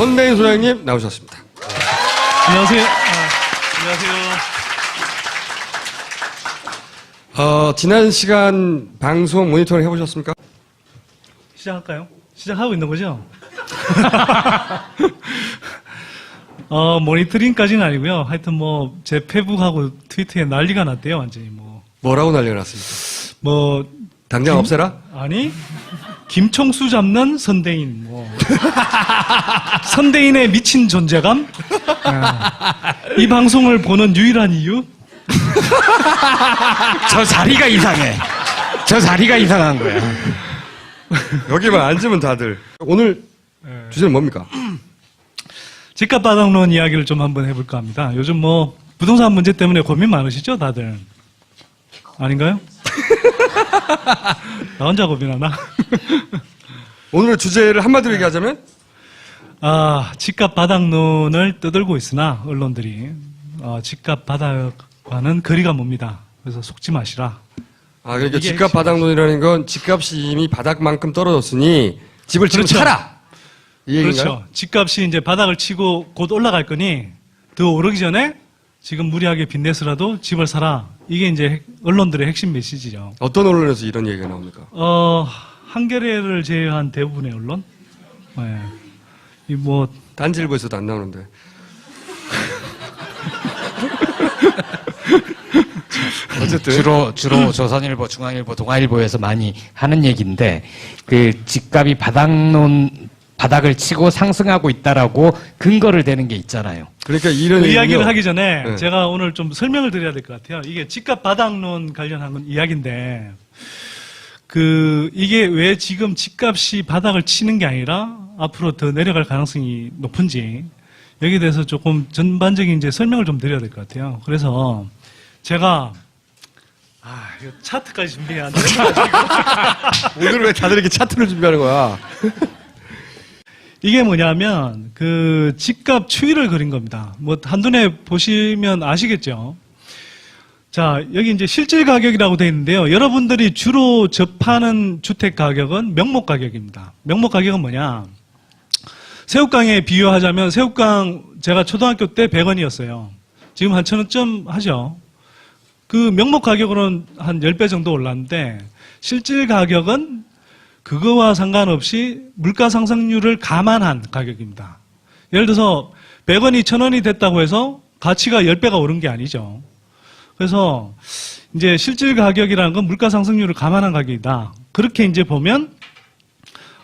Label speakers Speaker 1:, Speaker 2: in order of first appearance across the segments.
Speaker 1: 손대인 소장님 나오셨습니다.
Speaker 2: 안녕하세요. 아, 안녕하세요.
Speaker 1: 어, 지난 시간 방송 모니터링 해보셨습니까?
Speaker 2: 시작할까요? 시작하고 있는 거죠? 어, 모니터링까지는 아니고요. 하여튼 뭐, 제 페북하고 트위터에 난리가 났대요, 완전히 뭐.
Speaker 1: 뭐라고 난리가 났습니까?
Speaker 2: 뭐,
Speaker 1: 당장 없애라?
Speaker 2: 아니, 김총수 잡는 선대인, 뭐. 선대인의 미친 존재감? 아, 이 방송을 보는 유일한 이유?
Speaker 3: 저 자리가 이상해. 저 자리가 이상한 거야.
Speaker 1: 여기만 앉으면 다들. 오늘 주제는 뭡니까?
Speaker 2: 집값 바닥론 이야기를 좀 한번 해볼까 합니다. 요즘 뭐 부동산 문제 때문에 고민 많으시죠, 다들? 아닌가요? 나 혼자 고민하나?
Speaker 1: 오늘의 주제를 한마디로 얘기하자면
Speaker 2: 아, 집값 바닥론을 떠들고 있으나 언론들이 어, 집값 바닥과는 거리가 멉니다. 그래서 속지 마시라.
Speaker 1: 아, 그러니까
Speaker 2: 이게
Speaker 1: 집값 바닥론이라는 건 집값이 이미 바닥만큼 떨어졌으니 집을 지금
Speaker 2: 그렇죠.
Speaker 1: 사라! 이 얘기인가요?
Speaker 2: 그렇죠. 집값이 이제 바닥을 치고 곧 올라갈 거니 더 오르기 전에 지금 무리하게 빚내서라도 집을 사라. 이게 이제 핵- 언론들의 핵심 메시지죠.
Speaker 1: 어떤 언론에서 이런 얘기가 나옵니까?
Speaker 2: 어, 한겨레를 제외한 대부분의 언론? 네. 이 뭐,
Speaker 1: 단지일보에서도 안 나오는데. 어쨌든.
Speaker 3: 주로 주로 조선일보, 중앙일보, 동아일보에서 많이 하는 얘기인데 그 집값이 바닥론 바닥을 치고 상승하고 있다라고 근거를 대는 게 있잖아요.
Speaker 1: 그러니까 이런
Speaker 2: 그. 이야기를 하기 전에
Speaker 1: 네.
Speaker 2: 제가 오늘 좀 설명을 드려야 될 것 같아요. 이게 집값 바닥론 관련한 건 이야기인데, 그, 이게 왜 지금 집값이 바닥을 치는 게 아니라 앞으로 더 내려갈 가능성이 높은지, 여기에 대해서 조금 전반적인 이제 설명을 좀 드려야 될 것 같아요. 그래서 제가, 아, 이거 차트까지 준비해야 안 돼.
Speaker 1: 오늘 왜 다들 이렇게 차트를 준비하는 거야?
Speaker 2: 이게 뭐냐면 그 집값 추이를 그린 겁니다. 뭐 한눈에 보시면 아시겠죠. 자, 여기 이제 실질 가격이라고 되어 있는데요. 여러분들이 주로 접하는 주택 가격은 명목 가격입니다. 명목 가격은 뭐냐? 새우깡에 비유하자면 새우깡 제가 초등학교 때 100원이었어요. 지금 한 천 원쯤 하죠. 그 명목 가격으로는 한 10배 정도 올랐는데 실질 가격은 그거와 상관없이 물가 상승률을 감안한 가격입니다. 예를 들어서 100원이 1000원이 됐다고 해서 가치가 10배가 오른 게 아니죠. 그래서 이제 실질 가격이라는 건 물가 상승률을 감안한 가격이다. 그렇게 이제 보면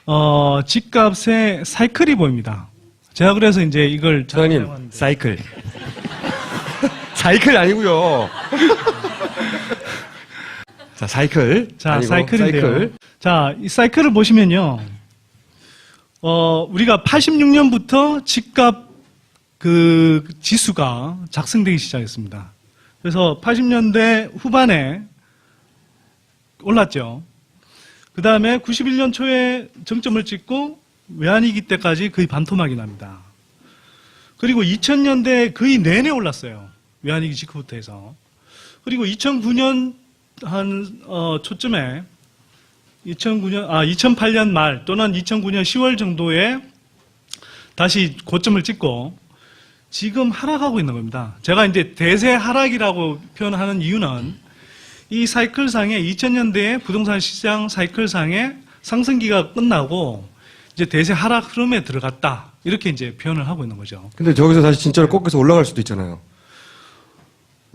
Speaker 2: 어, 집값의 사이클이 보입니다. 제가 그래서 이제 이걸 작성해왔는데.
Speaker 1: 사이클. 사이클 아니고요. 자, 사이클.
Speaker 2: 자,
Speaker 1: 아니고,
Speaker 2: 사이클인데요.
Speaker 1: 사이클.
Speaker 2: 자, 이 사이클을 보시면요. 어, 우리가 86년부터 집값 그 지수가 작성되기 시작했습니다. 그래서 80년대 후반에 올랐죠. 그 다음에 91년 초에 정점을 찍고 외환위기 때까지 거의 반토막이 납니다. 그리고 2000년대 거의 내내 올랐어요. 외환위기 직후부터 해서. 그리고 2009년 한 어, 초쯤에 2009년 아 2008년 말 또는 2009년 10월 정도에 다시 고점을 찍고 지금 하락하고 있는 겁니다. 제가 이제 대세 하락이라고 표현하는 이유는 이 사이클상의 2000년대의 부동산 시장 사이클상의 상승기가 끝나고 이제 대세 하락 흐름에 들어갔다 이렇게 이제 표현을 하고 있는 거죠.
Speaker 1: 근데 저기서 다시 진짜로 꺾여서 올라갈 수도 있잖아요.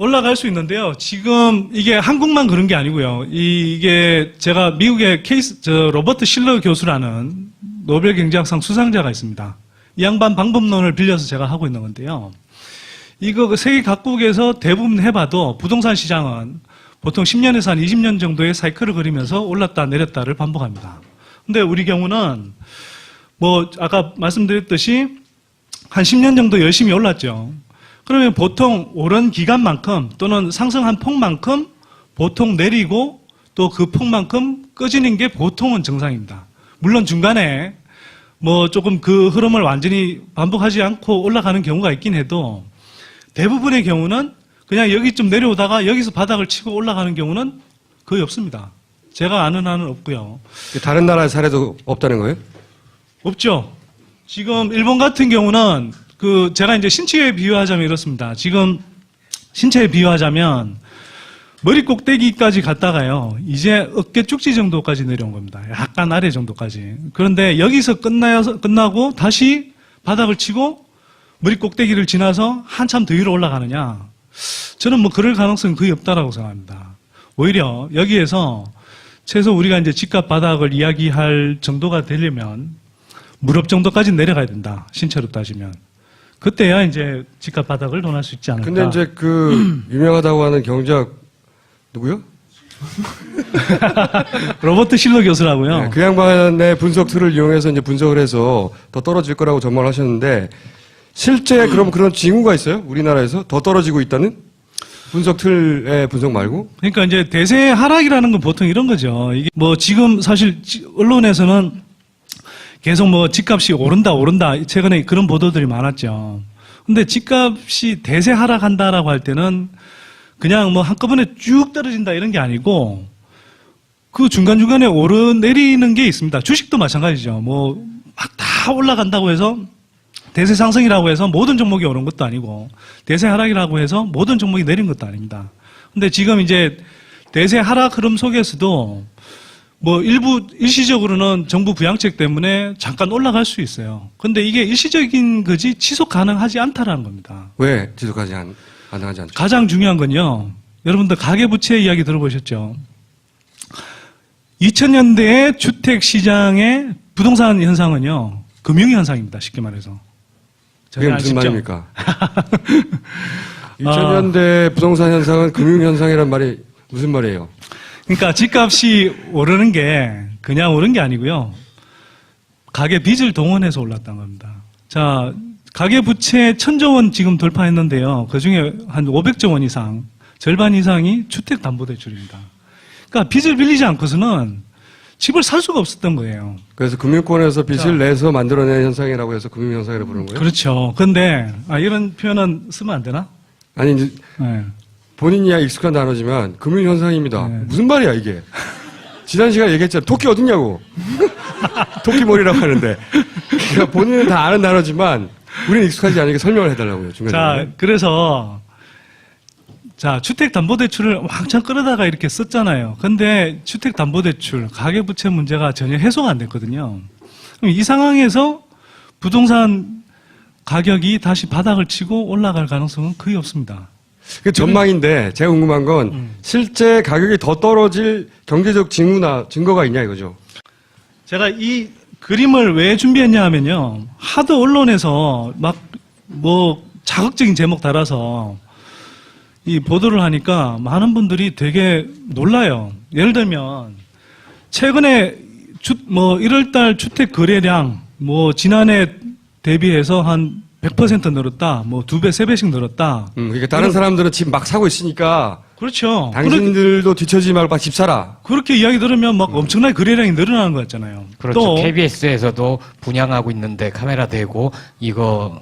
Speaker 2: 올라갈 수 있는데요. 지금 이게 한국만 그런 게 아니고요. 이- 이게 제가 미국의 케이스 저 로버트 실러 교수라는 노벨 경제학상 수상자가 있습니다. 이 양반 방법론을 빌려서 제가 하고 있는 건데요. 이거 그 세계 각국에서 대부분 해봐도 부동산 시장은 보통 10년에서 한 20년 정도의 사이클을 그리면서 올랐다 내렸다를 반복합니다. 근데 우리 경우는 뭐 아까 말씀드렸듯이 한 10년 정도 열심히 올랐죠. 그러면 보통 오른 기간만큼 또는 상승한 폭만큼 보통 내리고 또 그 폭만큼 꺼지는 게 보통은 정상입니다. 물론 중간에 뭐 조금 그 흐름을 완전히 반복하지 않고 올라가는 경우가 있긴 해도 대부분의 경우는 그냥 여기쯤 내려오다가 여기서 바닥을 치고 올라가는 경우는 거의 없습니다. 제가 아는 한은 없고요.
Speaker 1: 다른 나라의 사례도 없다는 거예요?
Speaker 2: 없죠. 지금 일본 같은 경우는 그 제가 이제 신체에 비유하자면 이렇습니다. 지금 신체에 비유하자면 머리 꼭대기까지 갔다가요. 이제 어깨 쪽지 정도까지 내려온 겁니다. 약간 아래 정도까지. 그런데 여기서 끝나서 끝나고 다시 바닥을 치고 머리 꼭대기를 지나서 한참 더 위로 올라가느냐? 저는 뭐 그럴 가능성은 거의 없다라고 생각합니다. 오히려 여기에서 최소 우리가 이제 집값 바닥을 이야기할 정도가 되려면 무릎 정도까지 내려가야 된다. 신체로 따지면. 그때야 이제 집값 바닥을 논할 수 있지 않을까.
Speaker 1: 근데 이제 그 유명하다고 하는 경제학 누구요?
Speaker 2: 로버트 실러 교수라고요.
Speaker 1: 네, 그 양반의 분석 틀을 이용해서 이제 분석을 해서 더 떨어질 거라고 전망을 하셨는데 실제 그럼 그런 징후가 있어요? 우리나라에서 더 떨어지고 있다는 분석 틀의 분석 말고?
Speaker 2: 그러니까 이제 대세 하락이라는 건 보통 이런 거죠. 이게 뭐 지금 사실 지- 언론에서는 계속 뭐 집값이 오른다 오른다 최근에 그런 보도들이 많았죠. 근데 집값이 대세 하락한다라고 할 때는 그냥 뭐 한꺼번에 쭉 떨어진다 이런 게 아니고 그 중간중간에 오르내리는 게 있습니다. 주식도 마찬가지죠. 뭐 막 다 올라간다고 해서 대세 상승이라고 해서 모든 종목이 오른 것도 아니고 대세 하락이라고 해서 모든 종목이 내린 것도 아닙니다. 근데 지금 이제 대세 하락 흐름 속에서도 뭐 일부 일시적으로는 정부 부양책 때문에 잠깐 올라갈 수 있어요. 근데 이게 일시적인 거지 지속 가능하지 않다라는 겁니다.
Speaker 1: 왜 지속하지 않, 가능하지 않죠?
Speaker 2: 가장 중요한 건요. 여러분들 가계부채 이야기 들어보셨죠? 2000년대의 주택 시장의 부동산 현상은요. 금융 현상입니다. 쉽게 말해서.
Speaker 1: 그게 무슨
Speaker 2: 쉽죠?
Speaker 1: 말입니까? 2000년대 부동산 현상은 금융 현상이란 말이 무슨 말이에요?
Speaker 2: 그러니까 집값이 오르는 게 그냥 오른 게 아니고요. 가계 빚을 동원해서 올랐다는 겁니다. 자, 가계 부채 천조 원 지금 돌파했는데요. 그 중에 한 500조 원 이상, 절반 이상이 주택 담보 대출입니다. 그러니까 빚을 빌리지 않고서는 집을 살 수가 없었던 거예요.
Speaker 1: 그래서 금융권에서 빚을
Speaker 2: 자.
Speaker 1: 내서 만들어낸 현상이라고 해서 금융 현상이라고 부르는 거예요?
Speaker 2: 그렇죠. 근데 아, 이런 표현은 쓰면 안 되나?
Speaker 1: 아니 이제
Speaker 2: 네.
Speaker 1: 본인이야 익숙한 단어지만 금융 현상입니다.
Speaker 2: 네.
Speaker 1: 무슨 말이야 이게? 지난 시간에 얘기했잖아. 토끼 어딨냐고. 토끼 머리라고 하는데. 그러니까 본인은 다 아는 단어지만 우리는 익숙하지 않으니까 설명을 해달라고요. 중간에.
Speaker 2: 자, 그래서 자, 주택담보대출을 왕창 끌어다가 이렇게 썼잖아요. 근데 주택담보대출, 가계부채 문제가 전혀 해소가 안 됐거든요. 그럼 이 상황에서 부동산 가격이 다시 바닥을 치고 올라갈 가능성은 거의 없습니다.
Speaker 1: 그 전망인데 제가 궁금한 건
Speaker 2: 음.
Speaker 1: 실제 가격이 더 떨어질 경제적 징후나 증거가 있냐 이거죠.
Speaker 2: 제가 이 그림을 왜 준비했냐 하면요. 하도 언론에서 막 뭐 자극적인 제목 달아서 이 보도를 하니까 많은 분들이 되게 놀라요. 예를 들면 최근에 주, 뭐 1월달 주택 거래량 뭐 지난해 대비해서 한 100% 늘었다. 뭐 두 배, 세 배씩 늘었다.
Speaker 1: 음, 그러니까 다른 사람들은 집 막 사고 있으니까
Speaker 2: 그렇죠. 그렇게,
Speaker 1: 당신들도 뒤처지지 말고 집 사라.
Speaker 2: 그렇게 이야기 들으면 막 엄청나게 거래량이 늘어나는 것 같잖아요.
Speaker 3: 그렇죠.
Speaker 2: 또
Speaker 3: KBS에서도 분양하고 있는데 카메라 대고 이거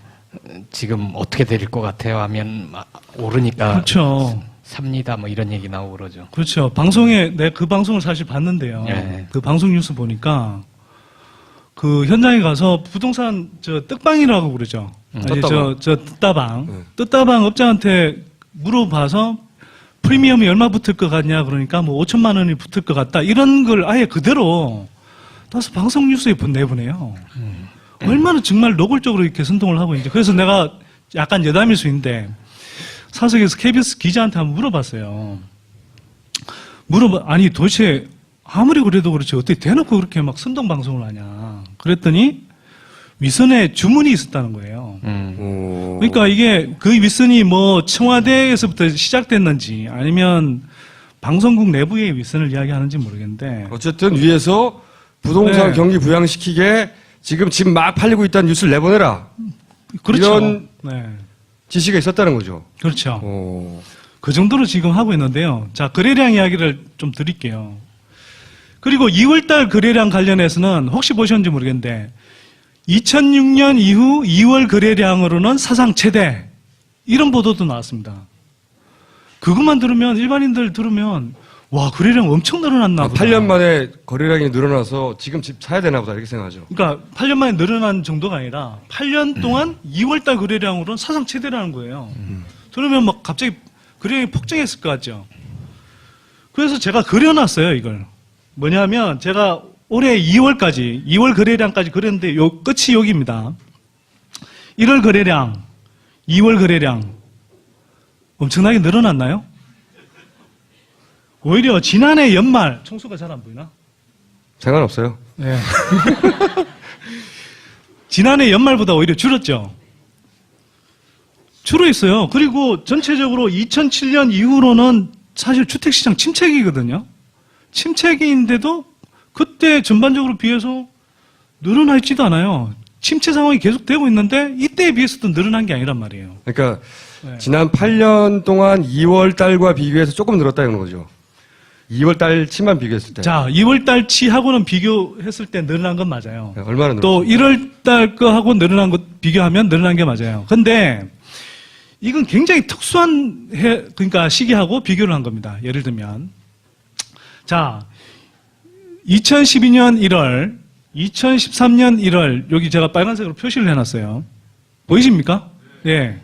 Speaker 3: 지금 어떻게 될것 같아요 하면 막 오르니까
Speaker 2: 그렇죠.
Speaker 3: 삽니다 뭐 이런 얘기 나오고 그러죠.
Speaker 2: 그렇죠. 방송에 내 그 방송을 사실 봤는데요.
Speaker 3: 네.
Speaker 2: 그 방송 뉴스 보니까 그 현장에 가서 부동산 저 떡방이라고 그러죠.
Speaker 3: 음.
Speaker 2: 아니. 저, 저 뜻다방.
Speaker 1: 네.
Speaker 2: 뜻다방 업자한테 물어봐서 프리미엄이 얼마 붙을 것 같냐 그러니까 뭐 5천만 원이 붙을 것 같다. 이런 걸 아예 그대로 따서 방송 뉴스에 본- 내보내요. 얼마나 정말 노골적으로 이렇게 선동을 하고 있는지. 그래서 내가 약간 여담일 수 있는데 사석에서 KBS 기자한테 한번 물어봤어요. 물어봐, 아니 도대체 아무리 그래도 그렇지 어떻게 대놓고 그렇게 막 선동 방송을 하냐. 그랬더니 위선에 주문이 있었다는 거예요.
Speaker 3: 음.
Speaker 1: 오.
Speaker 2: 그러니까 이게 그 윗선이 뭐 청와대에서부터 시작됐는지 아니면 방송국 내부의 윗선을 이야기하는지 모르겠는데
Speaker 1: 어쨌든 위에서 부동산
Speaker 2: 네.
Speaker 1: 경기 부양시키게 지금 집 막 팔리고 있다는 뉴스를 내보내라.
Speaker 2: 그렇죠.
Speaker 1: 이런-
Speaker 2: 네.
Speaker 1: 지시가 있었다는 거죠.
Speaker 2: 그렇죠.
Speaker 1: 오.
Speaker 2: 그 정도로 지금 하고 있는데요. 자, 거래량 이야기를 좀 드릴게요. 그리고 2월달 거래량 관련해서는 혹시 보셨는지 모르겠는데 2006년 이후 2월 거래량으로는 사상 최대 이런 보도도 나왔습니다. 그것만 들으면 일반인들 들으면 와 거래량 엄청 늘어났나
Speaker 1: 아,
Speaker 2: 보다.
Speaker 1: 8년 만에 거래량이 늘어나서 지금 집 사야 되나 보다 이렇게 생각하죠.
Speaker 2: 그러니까 8년 만에 늘어난 정도가 아니라 8년
Speaker 1: 음.
Speaker 2: 동안 2월달 거래량으로는 사상 최대라는 거예요. 그러면 막 갑자기 거래량이 폭증했을 것 같죠. 그래서 제가 그려놨어요 이걸. 뭐냐면 제가 올해 2월까지 2월 거래량까지 그렸는데 요 끝이 여기입니다. 1월 거래량, 2월 거래량 엄청나게 늘어났나요? 오히려 지난해 연말 청수가 잘 안 보이나?
Speaker 1: 상관없어요.
Speaker 2: 네. 지난해 연말보다 오히려 줄었죠. 줄어 있어요. 그리고 전체적으로 2007년 이후로는 사실 주택시장 침체기거든요. 침체기인데도 그때 전반적으로 비해서 늘어나 있지도 않아요. 침체 상황이 계속되고 있는데 이때에 비해서도 늘어난 게 아니란 말이에요.
Speaker 1: 그러니까
Speaker 2: 네.
Speaker 1: 지난 8년 동안 2월 달과 비교해서 조금 늘었다는 거죠. 2월 달치만 비교했을 때.
Speaker 2: 자, 2월 달치하고는 비교했을 때 늘어난 건 맞아요.
Speaker 1: 네, 얼마나 늘었어요?
Speaker 2: 또 1월 달 거하고 늘어난 것 비교하면 늘어난 게 맞아요. 근데 이건 굉장히 특수한 해, 그러니까 시기하고 비교를 한 겁니다. 예를 들면 자, 2012년 1월, 2013년 1월 여기 제가 빨간색으로 표시를 해 놨어요. 보이십니까? 예.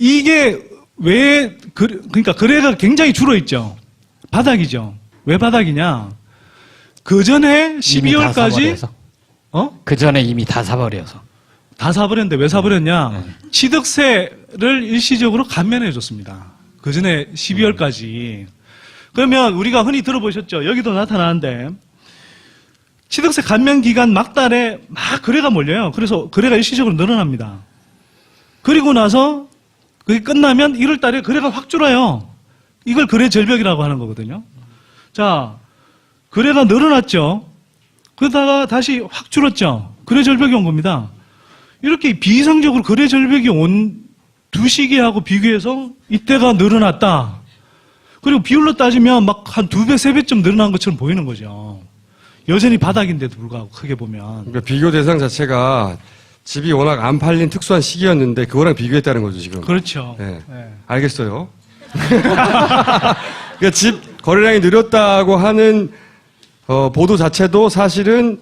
Speaker 2: 이게 왜 그, 그러니까 거래가 굉장히 줄어 있죠. 바닥이죠. 왜 바닥이냐? 그 전에
Speaker 3: 이미 다
Speaker 2: 12월까지
Speaker 3: 사버려서.
Speaker 2: 어?
Speaker 3: 그 전에 이미 다 사버려서.
Speaker 2: 다 사버렸는데 왜 사버렸냐?
Speaker 3: 네.
Speaker 2: 취득세를 일시적으로 감면해 줬습니다. 그 전에 12월까지. 그러면 우리가 흔히 들어보셨죠? 여기도 나타나는데 취득세 감면 기간 막달에 막 거래가 몰려요. 그래서 거래가 일시적으로 늘어납니다. 그리고 나서 그게 끝나면 1월 달에 거래가 확 줄어요. 이걸 거래 절벽이라고 하는 거거든요. 자, 거래가 늘어났죠. 그러다가 다시 확 줄었죠. 거래 절벽이 온 겁니다. 이렇게 비이상적으로 거래 절벽이 온 두 시기하고 비교해서 이때가 늘어났다. 그리고 비율로 따지면 막 한 두 배, 세 배쯤 늘어난 것처럼 보이는 거죠. 여전히 바닥인데도 불구하고 크게 보면.
Speaker 1: 그러니까 비교 대상 자체가 집이 워낙 안 팔린 특수한 시기였는데 그거랑 비교했다는 거죠 지금.
Speaker 2: 그렇죠.
Speaker 1: 네.
Speaker 2: 네.
Speaker 1: 알겠어요. 그러니까 집 거래량이 늘었다고 하는 어, 보도 자체도 사실은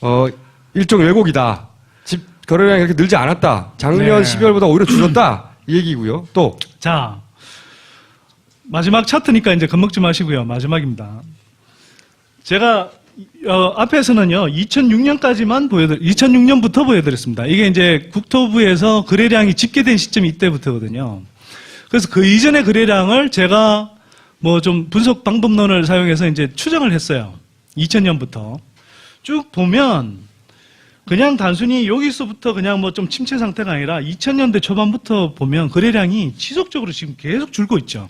Speaker 1: 어, 일종 왜곡이다. 집 거래량이 그렇게 늘지 않았다. 작년
Speaker 2: 네.
Speaker 1: 12월보다 오히려 줄었다. 이 얘기고요. 또
Speaker 2: 자, 마지막 차트니까 이제 겁먹지 마시고요. 마지막입니다. 제가 어, 앞에서는요, 2006년까지만 보여드, 2006년부터 보여드렸습니다. 이게 이제 국토부에서 거래량이 집계된 시점이 이때부터거든요. 그래서 그 이전의 거래량을 제가 뭐 좀 분석 방법론을 사용해서 이제 추정을 했어요. 2000년부터. 쭉 보면 그냥 단순히 여기서부터 그냥 뭐 좀 침체 상태가 아니라 2000년대 초반부터 보면 거래량이 지속적으로 지금 계속 줄고 있죠.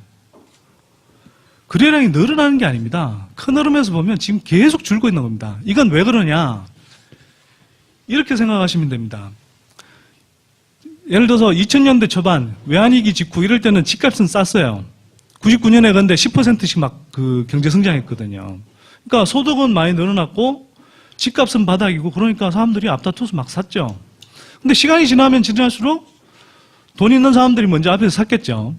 Speaker 2: 거래량이 늘어나는 게 아닙니다. 큰 흐름에서 보면 지금 계속 줄고 있는 겁니다. 이건 왜 그러냐? 이렇게 생각하시면 됩니다. 예를 들어서 2000년대 초반 외환위기 직후 이럴 때는 집값은 쌌어요. 99년에 근데 10%씩 막 그 경제 성장했거든요. 그러니까 소득은 많이 늘어났고 집값은 바닥이고 그러니까 사람들이 앞다퉈서 막 샀죠. 근데 시간이 지나면 지날수록 돈 있는 사람들이 먼저 앞에서 샀겠죠.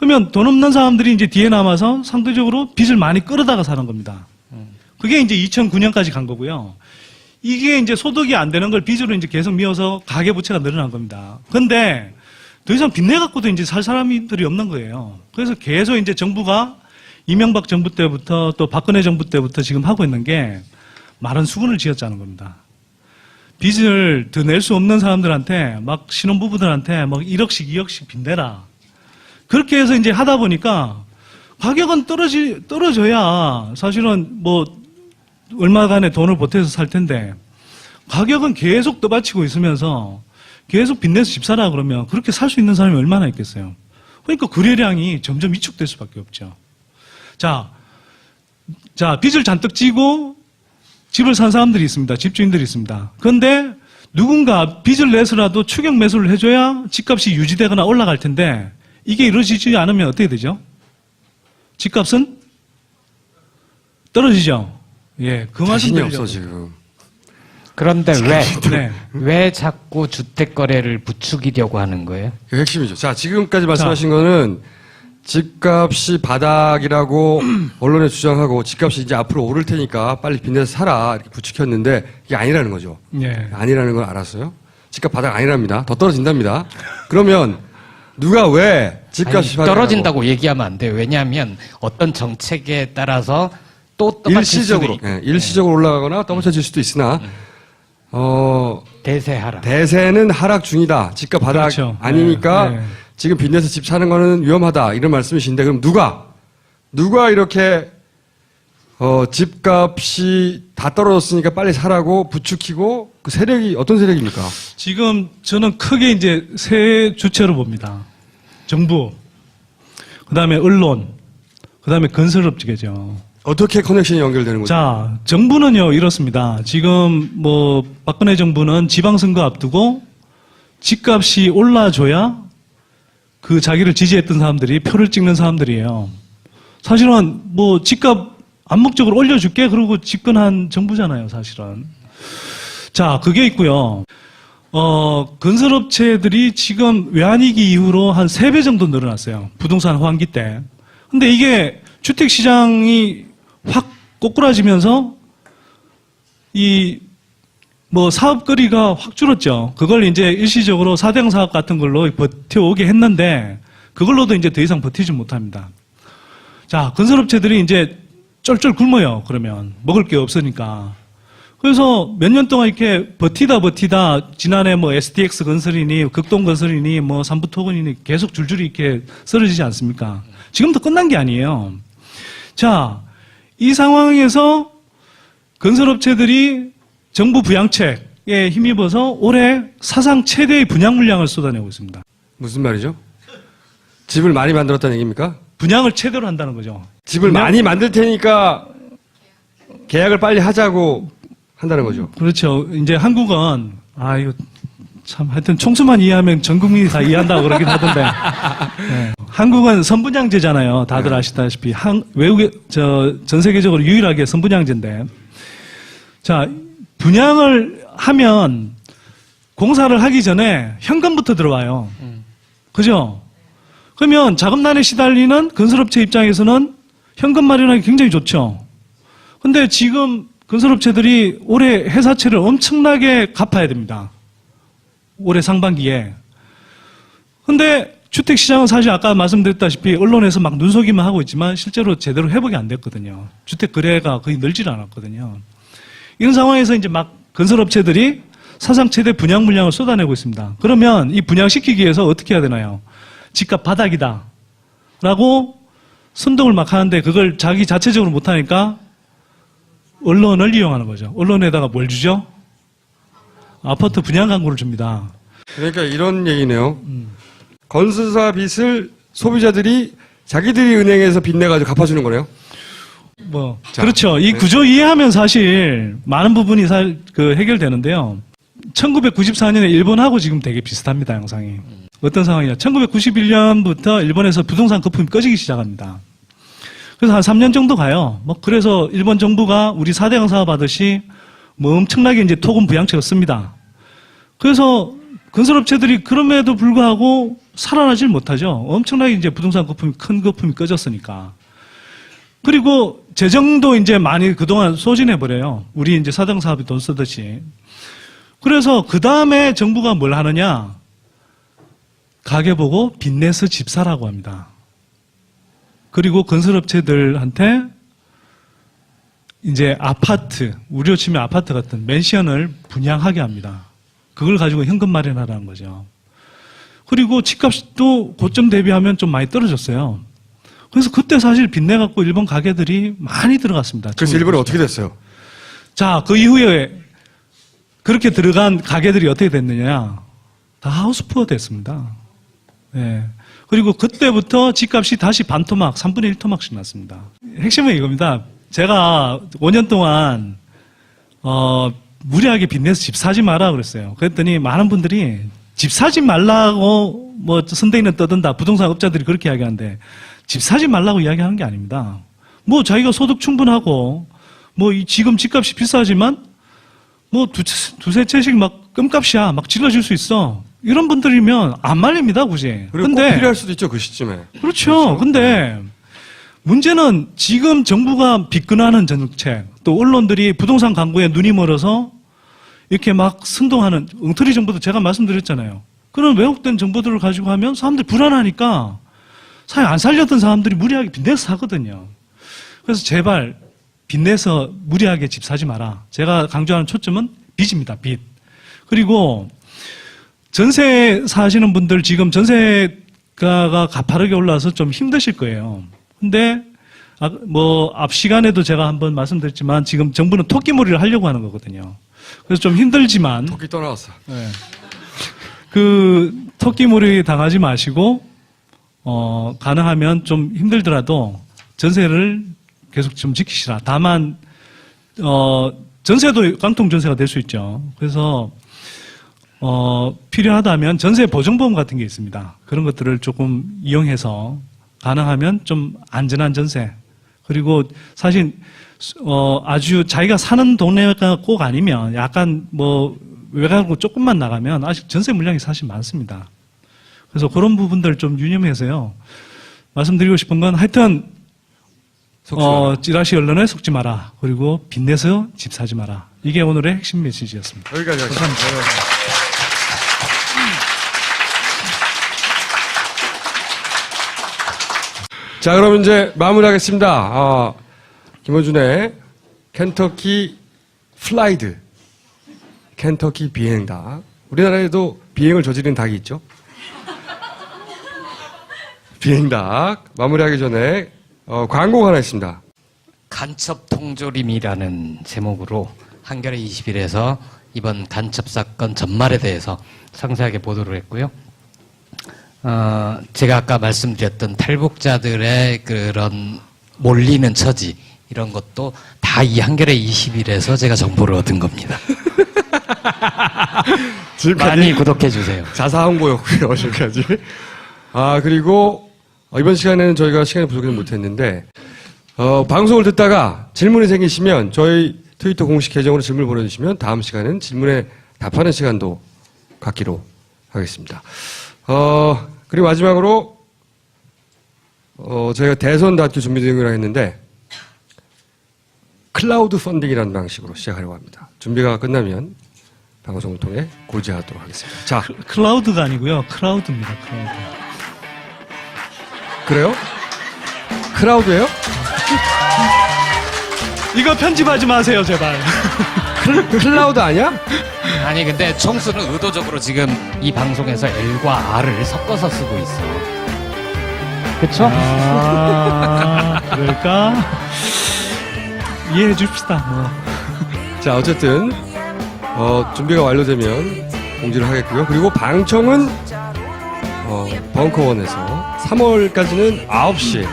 Speaker 2: 그러면 돈 없는 사람들이 이제 뒤에 남아서 상대적으로 빚을 많이 끌어다가 사는 겁니다. 그게 이제 2009년까지 간 거고요. 이게 이제 소득이 안 되는 걸 빚으로 이제 계속 미어서 가계부채가 늘어난 겁니다. 근데 더 이상 빚내 갖고도 이제 살 사람들이 없는 거예요. 그래서 계속 이제 정부가 이명박 정부 때부터 또 박근혜 정부 때부터 지금 하고 있는 게 마른 수군을 지었자는 겁니다. 빚을 더 낼 수 없는 사람들한테 막 신혼부부들한테 막 1억씩 2억씩 빚내라. 그렇게 해서 이제 하다 보니까 가격은 떨어지, 떨어져야 사실은 뭐 얼마간의 돈을 보태서 살 텐데 가격은 계속 떠받치고 있으면서 계속 빚내서 집 사라 그러면 그렇게 살 수 있는 사람이 얼마나 있겠어요. 그러니까 거래량이 점점 위축될 수밖에 없죠. 자, 자, 빚을 잔뜩 지고 집을 산 사람들이 있습니다. 집주인들이 있습니다. 그런데 누군가 빚을 내서라도 추격 매수를 해줘야 집값이 유지되거나 올라갈 텐데 이게 이루어지지 않으면 어떻게 되죠? 집값은 떨어지죠. 예, 그 말씀
Speaker 1: 자신이
Speaker 2: 드리려고.
Speaker 1: 없어 지금.
Speaker 3: 그런데 왜,
Speaker 2: 네.
Speaker 3: 왜 자꾸 주택 거래를 부추기려고 하는 거예요?
Speaker 1: 그 핵심이죠. 자 지금까지 말씀하신 거는 집값이 바닥이라고 언론에 주장하고 집값이 이제 앞으로 오를 테니까 빨리 빚내서 살아 이렇게 부추겼는데 이게 아니라는 거죠.
Speaker 2: 예.
Speaker 1: 아니라는 걸 알았어요. 집값 바닥 아니랍니다. 더 떨어진답니다. 그러면 누가 왜 집값이
Speaker 3: 아니, 떨어진다고 얘기하면 안 돼요. 왜냐하면 어떤 정책에 따라서 또
Speaker 1: 일시적으로
Speaker 3: 수도 있-
Speaker 1: 예, 일시적으로 올라가거나 떨어질 수도 있으나 어
Speaker 3: 대세 하락.
Speaker 1: 대세는 하락 중이다. 집값 바닥
Speaker 2: 그렇죠.
Speaker 1: 아니니까
Speaker 2: 네, 네.
Speaker 1: 지금 빚내서 집 사는 거는 위험하다. 이런 말씀이신데 그럼 누가 누가 이렇게 어 집값이 다 떨어졌으니까 빨리 사라고 부추기고 그 세력이 어떤 세력입니까?
Speaker 2: 지금 저는 크게 이제 세 주체로 봅니다. 정부, 그 다음에 언론, 그 다음에 건설업체죠.
Speaker 1: 어떻게 커넥션이 연결되는 거죠?
Speaker 2: 자, 정부는요, 이렇습니다. 지금 뭐, 박근혜 정부는 지방선거 앞두고 집값이 올라줘야 그 자기를 지지했던 사람들이 표를 찍는 사람들이에요. 사실은 뭐, 집값 암묵적으로 올려줄게. 그러고 집권한 정부잖아요, 사실은. 자, 그게 있고요. 어, 건설업체들이 지금 외환위기 이후로 한 세 배 정도 늘어났어요. 부동산 호황기 때. 근데 이게 주택시장이 확 꼬꾸라지면서 이 뭐 사업거리가 확 줄었죠. 그걸 이제 일시적으로 사대강 사업 같은 걸로 버텨오게 했는데 그걸로도 이제 더 이상 버티지 못합니다. 자, 건설업체들이 이제 쩔쩔 굶어요. 그러면 먹을 게 없으니까. 그래서 몇 년 동안 이렇게 버티다 버티다 지난해 뭐 SDX 건설이니 극동 건설이니 뭐 삼부토건이니 계속 줄줄이 이렇게 쓰러지지 않습니까? 지금도 끝난 게 아니에요. 자, 이 상황에서 건설업체들이 정부 부양책에 힘입어서 올해 사상 최대의 분양 물량을 쏟아내고 있습니다.
Speaker 1: 무슨 말이죠? 집을 많이 만들었다는 얘기입니까?
Speaker 2: 분양을 최대로 한다는 거죠.
Speaker 1: 집을
Speaker 2: 분양-
Speaker 1: 많이 만들 테니까 계약을 빨리 하자고 한다는 거죠.
Speaker 2: 그렇죠. 이제 한국은 아 이거 참 하여튼 총수만 이해하면 전 국민이 다 이해한다고 그러긴 하던데. 네. 한국은 선분양제잖아요. 다들 아시다시피 한, 외국에 저 전 세계적으로 유일하게 선분양제인데. 자 분양을 하면 공사를 하기 전에 현금부터 들어와요. 그죠? 그러면 자금난에 시달리는 건설업체 입장에서는 현금 마련하기 굉장히 좋죠. 근데 지금 건설업체들이 올해 회사채를 엄청나게 갚아야 됩니다. 올해 상반기에. 근데 주택시장은 사실 아까 말씀드렸다시피 언론에서 막 눈속이만 하고 있지만 실제로 제대로 회복이 안 됐거든요. 주택 거래가 거의 늘질 않았거든요. 이런 상황에서 이제 막 건설업체들이 사상 최대 분양 물량을 쏟아내고 있습니다. 그러면 이 분양시키기 위해서 어떻게 해야 되나요? 집값 바닥이다. 라고 선동을 막 하는데 그걸 자기 자체적으로 못하니까 언론을 이용하는 거죠. 언론에다가 뭘 주죠? 아파트 분양 광고를 줍니다.
Speaker 1: 그러니까 이런 얘기네요. 건설사 빚을 소비자들이 자기들이 은행에서 빚내가지고 갚아주는 거네요.
Speaker 2: 뭐
Speaker 1: 자,
Speaker 2: 그렇죠. 이
Speaker 1: 네.
Speaker 2: 구조 이해하면 사실 많은 부분이 사, 그 해결되는데요. 1994년에 일본하고 지금 되게 비슷합니다. 영상이 어떤 상황이냐? 1991년부터 일본에서 부동산 거품이 꺼지기 시작합니다. 그래서 한 3년 정도 가요. 뭐 그래서 일본 정부가 우리 4대강 사업 하듯이 뭐 엄청나게 이제 토금 부양책을 씁니다. 그래서 건설업체들이 그럼에도 불구하고 살아나질 못하죠. 엄청나게 이제 부동산 거품이 큰 거품이 꺼졌으니까. 그리고 재정도 이제 많이 그동안 소진해 버려요. 우리 이제 사당 사업이 돈 쓰듯이. 그래서 그 다음에 정부가 뭘 하느냐? 가게 보고 빚내서 집 사라고 합니다. 그리고 건설업체들한테 이제 아파트, 우리로 치면 아파트 같은 맨션을 분양하게 합니다. 그걸 가지고 현금 마련하라는 거죠. 그리고 집값도 고점 대비하면 좀 많이 떨어졌어요. 그래서 그때 사실 빚내 갖고 일본 가게들이 많이 들어갔습니다.
Speaker 1: 그래서 일본은 어떻게 됐어요?
Speaker 2: 자, 그 이후에 그렇게 들어간 가게들이 어떻게 됐느냐? 다 하우스푸어 됐습니다. 예. 그리고 그때부터 집값이 다시 반 토막, 3분의 1 토막씩 났습니다. 핵심은 이겁니다. 제가 5년 동안, 어, 무리하게 빚내서 집 사지 마라 그랬어요. 그랬더니 많은 분들이 집 사지 말라고 뭐 선대위는 떠든다. 부동산 업자들이 그렇게 이야기하는데 집 사지 말라고 이야기하는 게 아닙니다. 뭐 자기가 소득 충분하고 뭐이 지금 집값이 비싸지만 뭐 두, 두세 채씩 막 끔값이야 막 질러줄 수 있어. 이런 분들이면 안 말립니다, 굳이.
Speaker 1: 그리고 꼭 필요할 수도 있죠 그 시점에.
Speaker 2: 그렇죠. 근데 문제는 지금 정부가 비끈하는 정책, 또 언론들이 부동산 광고에 눈이 멀어서 이렇게 막 선동하는 엉터리 정보도 제가 말씀드렸잖아요. 그런 왜곡된 정보들을 가지고 하면 사람들이 불안하니까 사회 안 살렸던 사람들이 무리하게 빚내서 사거든요. 그래서 제발 빚내서 무리하게 집 사지 마라. 제가 강조하는 초점은 빚입니다. 빚. 그리고 전세 사시는 분들 지금 전세가가 가파르게 올라서 좀 힘드실 거예요. 근데 아, 뭐앞 시간에도 제가 한번 말씀드렸지만 지금 정부는 토끼몰이를 하려고 하는 거거든요. 그래서 좀 힘들지만
Speaker 1: 토끼 떠나왔어.
Speaker 2: 네. 그 토끼몰이 당하지 마시고 어 가능하면 좀 힘들더라도 전세를 계속 좀 지키시라. 다만 어 전세도 깡통 전세가 될 수 있죠. 그래서 어 필요하다면 전세 보증보험 같은 게 있습니다. 그런 것들을 조금 이용해서 가능하면 좀 안전한 전세 그리고 사실 어 아주 자기가 사는 동네가 꼭 아니면 약간 뭐 외곽으로 조금만 나가면 아직 전세 물량이 사실 많습니다. 그래서 그런 부분들 좀 유념해서요. 말씀드리고 싶은 건 하여튼 어, 찌라시 언론에 속지 마라. 그리고 빚내서 집 사지 마라. 이게 오늘의 핵심 메시지였습니다.
Speaker 1: 여기까지 하겠습니다. 자, 그럼 이제 마무리하겠습니다. 아, 김호준의 켄터키 플라이드. 켄터키 비행닭. 우리나라에도 비행을 저지른 닭이 있죠? 비행닭. 마무리하기 전에 어, 광고가 하나 있습니다.
Speaker 3: 간첩 통조림이라는 제목으로 한겨레 20일에서 이번 간첩 사건 전말에 대해서 상세하게 보도를 했고요. 어, 제가 아까 말씀드렸던 탈북자들의 그런 몰리는 처지 이런 것도 다 이 한겨레 20일에서 제가 정보를 얻은 겁니다. 많이 구독해 주세요.
Speaker 1: 자사 홍보였고요, 지금까지. 아, 그리고 어, 이번 시간에는 저희가 시간이 부족해서 못했는데, 어, 방송을 듣다가 질문이 생기시면 저희 트위터 공식 계정으로 질문을 보내주시면 다음 시간은 질문에 답하는 시간도 갖기로 하겠습니다. 어, 그리고 마지막으로, 어, 저희가 대선 다큐 준비 중이라 했는데, 클라우드 펀딩이라는 방식으로 시작하려고 합니다. 준비가 끝나면 방송을 통해 고지하도록 하겠습니다. 자,
Speaker 2: 클라우드가 아니고요. 크라우드입니다. 크라우드.
Speaker 1: 그래요? 크라우드예요?
Speaker 2: 이거 편집하지 마세요, 제발.
Speaker 1: 클라우드 아니야?
Speaker 3: 아니 근데 총수는 의도적으로 지금 이 방송에서 L과 R을 섞어서 쓰고 있어. 그렇죠?
Speaker 2: 아, 그럴까? 이해해 줍시다. 뭐.
Speaker 1: 자, 어쨌든 어, 준비가 완료되면 공지를 하겠고요. 그리고 방청은 어, 벙커원에서 3월까지는 9시에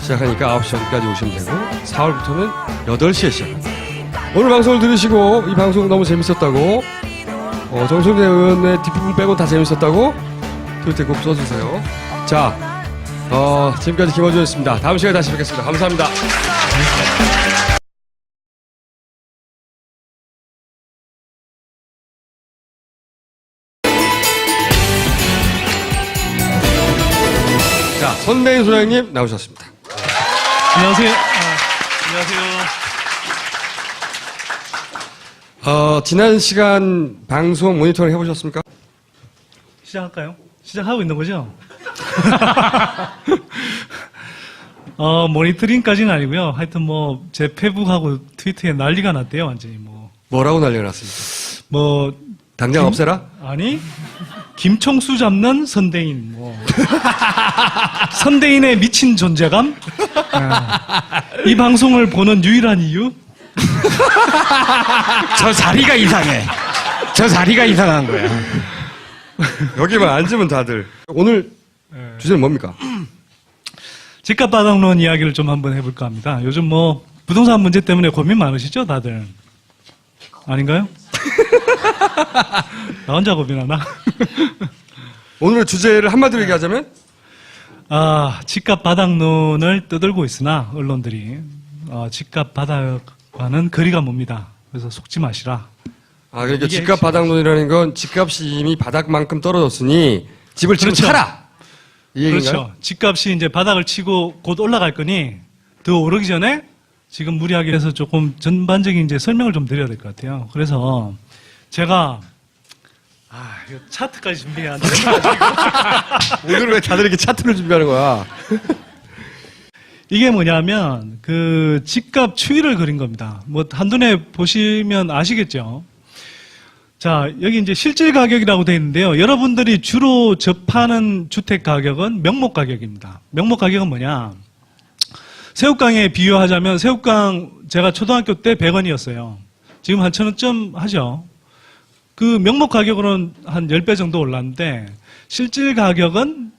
Speaker 1: 시작하니까 9시 전까지 오시면 되고 4월부터는 8시에 시작합니다. 오늘 방송을 들으시고 이 방송 너무 재밌었다고 어, 정성대 의원의 뒷부분 빼고 다 재밌었다고 트위터에 꼭 써주세요. 자, 어, 지금까지 김어준이었습니다. 다음 시간에 다시 뵙겠습니다. 감사합니다. 자, 손대인 소장님 나오셨습니다.
Speaker 2: 안녕하세요. 아, 안녕하세요.
Speaker 1: 어, 지난 시간 방송 모니터링 해보셨습니까?
Speaker 2: 시작할까요? 시작하고 있는 거죠? 어, 모니터링까지는 아니고요. 하여튼 뭐, 제 페북하고 트위터에 난리가 났대요, 완전히 뭐.
Speaker 1: 뭐라고 난리가 났습니까?
Speaker 2: 뭐,
Speaker 1: 당장 없애라?
Speaker 2: 아니, 김총수 잡는 선대인, 뭐. 선대인의 미친 존재감? 아, 이 방송을 보는 유일한 이유?
Speaker 3: 저 자리가 이상해. 저 자리가 이상한 거야.
Speaker 1: 여기만 앉으면 다들. 오늘 주제는 뭡니까?
Speaker 2: 집값 바닥론 이야기를 좀 한번 해볼까 합니다. 요즘 뭐, 부동산 문제 때문에 고민 많으시죠, 다들? 아닌가요? 나 혼자 고민하나?
Speaker 1: 오늘의 주제를 한마디로 얘기하자면?
Speaker 2: 아, 집값 바닥론을 떠들고 있으나, 언론들이. 어, 집값 바닥 과는 거리가 멉니다. 그래서 속지 마시라.
Speaker 1: 아, 그러니까
Speaker 2: 이게
Speaker 1: 집값 바닥론이라는 건 집값이 이미 바닥만큼 떨어졌으니 집을 지금
Speaker 2: 그렇죠.
Speaker 1: 사라! 이 얘기인가요?
Speaker 2: 그렇죠. 집값이 이제 바닥을 치고 곧 올라갈 거니 더 오르기 전에 지금 무리하게 해서 조금 전반적인 이제 설명을 좀 드려야 될 것 같아요. 그래서 제가 아, 이거 차트까지 준비해야 안 돼.
Speaker 1: 오늘 왜 다들 이렇게 차트를 준비하는 거야?
Speaker 2: 이게 뭐냐면 그 집값 추이를 그린 겁니다. 뭐 한눈에 보시면 아시겠죠. 자, 여기 이제 실질 가격이라고 되어 있는데요. 여러분들이 주로 접하는 주택 가격은 명목 가격입니다. 명목 가격은 뭐냐? 새우깡에 비유하자면 새우깡 제가 초등학교 때 100원이었어요. 지금 한천 원쯤 하죠. 그 명목 가격으로는 한 10배 정도 올랐는데 실질 가격은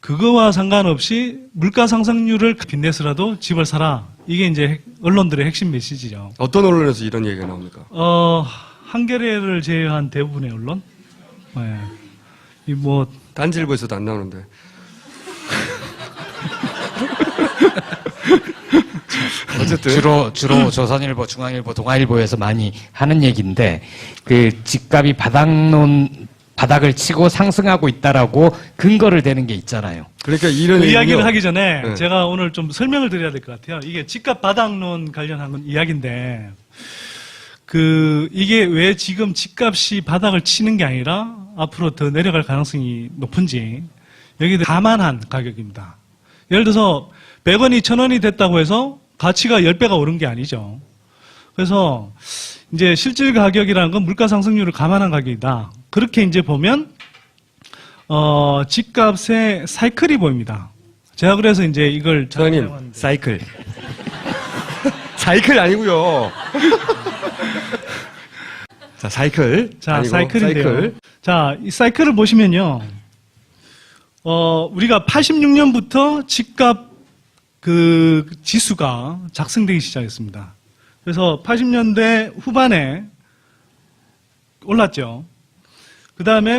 Speaker 2: 그거와 상관없이 물가 상승률을 빚내서라도 집을 사라. 이게 이제 핵- 언론들의 핵심 메시지죠.
Speaker 1: 어떤 언론에서 이런 얘기가 나옵니까?
Speaker 2: 어, 한겨레를 제외한 대부분의 언론? 네. 이 뭐,
Speaker 1: 단지일보에서도 안 나오는데. 어쨌든.
Speaker 3: 주로 주로 조선일보, 중앙일보, 동아일보에서 많이 하는 얘기인데 그 집값이 바닥론 바닥을 치고 상승하고 있다라고 근거를 대는 게 있잖아요.
Speaker 1: 그러니까 이런
Speaker 2: 그. 이야기를 하기 전에
Speaker 1: 네.
Speaker 2: 제가 오늘 좀 설명을 드려야 될 것 같아요. 이게 집값 바닥론 관련한 건 이야기인데, 그, 이게 왜 지금 집값이 바닥을 치는 게 아니라 앞으로 더 내려갈 가능성이 높은지, 여기에 감안한 가격입니다. 예를 들어서 100원이 1000원이 됐다고 해서 가치가 10배가 오른 게 아니죠. 그래서 이제 실질 가격이라는 건 물가 상승률을 감안한 가격이다. 그렇게 이제 보면 어, 집값의 사이클이 보입니다. 제가 그래서 이제 이걸 사용하는데.
Speaker 1: 사이클. 사이클 아니고요. 자, 사이클.
Speaker 2: 자,
Speaker 1: 아니고,
Speaker 2: 사이클인데요.
Speaker 1: 사이클.
Speaker 2: 자, 이 사이클을 보시면요. 어, 우리가 86년부터 집값 그 지수가 작성되기 시작했습니다. 그래서 80년대 후반에 올랐죠. 그 다음에